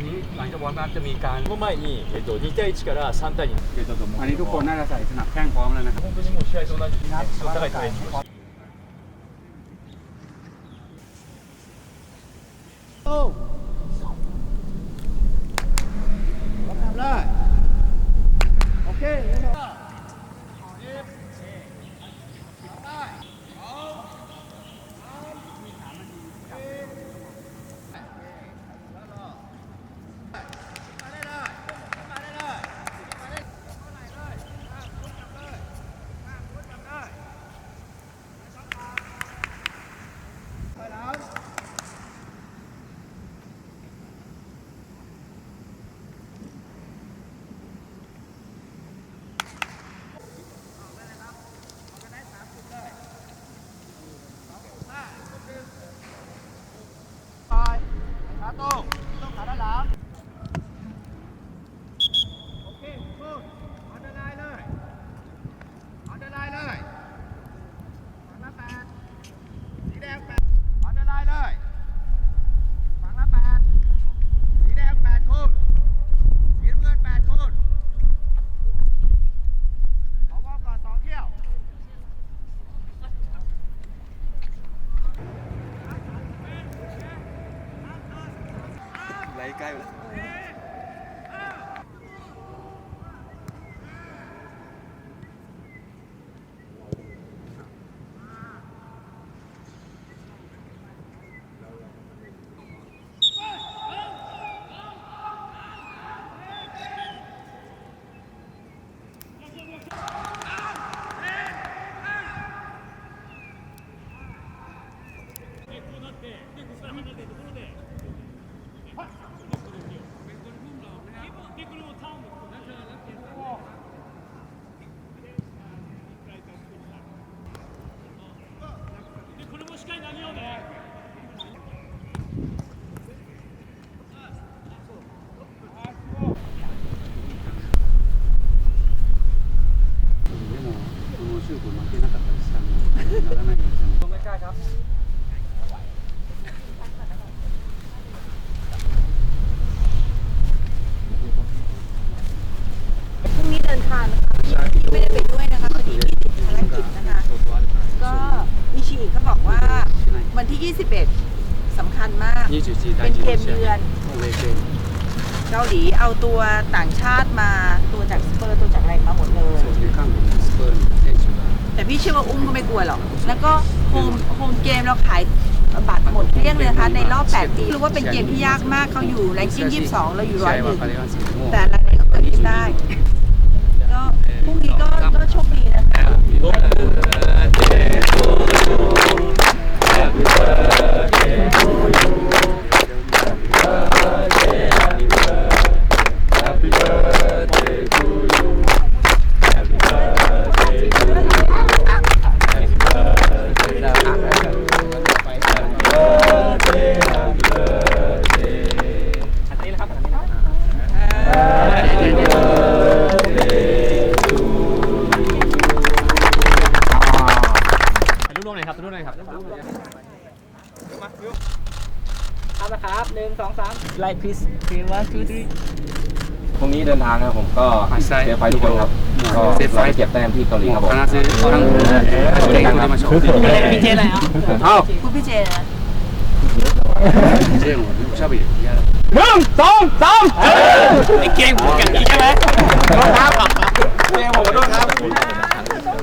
วันนี้หลังจากวอร์มอัพจะมีการ その前に、えっと、2対1から3対2出たと思う อันนี้ทุกคนน่าจะใส่สนับแข้งพร้อมแล้วนะครับ 本当にもう試合と同じ質の高いトレーニングをして ไหล ที่21สำคัญมาก เป็นเกมเดือน เกาหลีเอาตัวต่างชาติมาตัวจากสเปอร์ตัวจากอะไรมาหมดเลย แต่พี่เชื่อว่าอุ้มก็ไม่กลัวหรอก แล้วก็โฮมโฮมเกมเราขายบัตรหมดเกลี้ยงเลยนะคะในรอบ 8 ปีรู้ว่าเป็นเกมที่ยากมากเขาอยู่แรงกิ้ง22 เราอยู่ร้อยหนึ่งแต่อะไรก็เกิดขึ้นได้ ครับเอาละครับหนึ่งสองสามไลท์ please, three, one, two, นพรุ่งนี้เดินทางนะผมก็เซฟไฟทุกคนครับก็เซฟไฟเก็บแต้มที่เกาหลีครับผม คณะซื้อทั้งเด็กที่มาชมพี่เจอะไรอะเอ้าพูดพี่เจนะเจ๊หมชอบอีกหนึ่งสองสามไอ้เก่งพูดกันอีกใช่ไหมครับเจ๊ผมโดน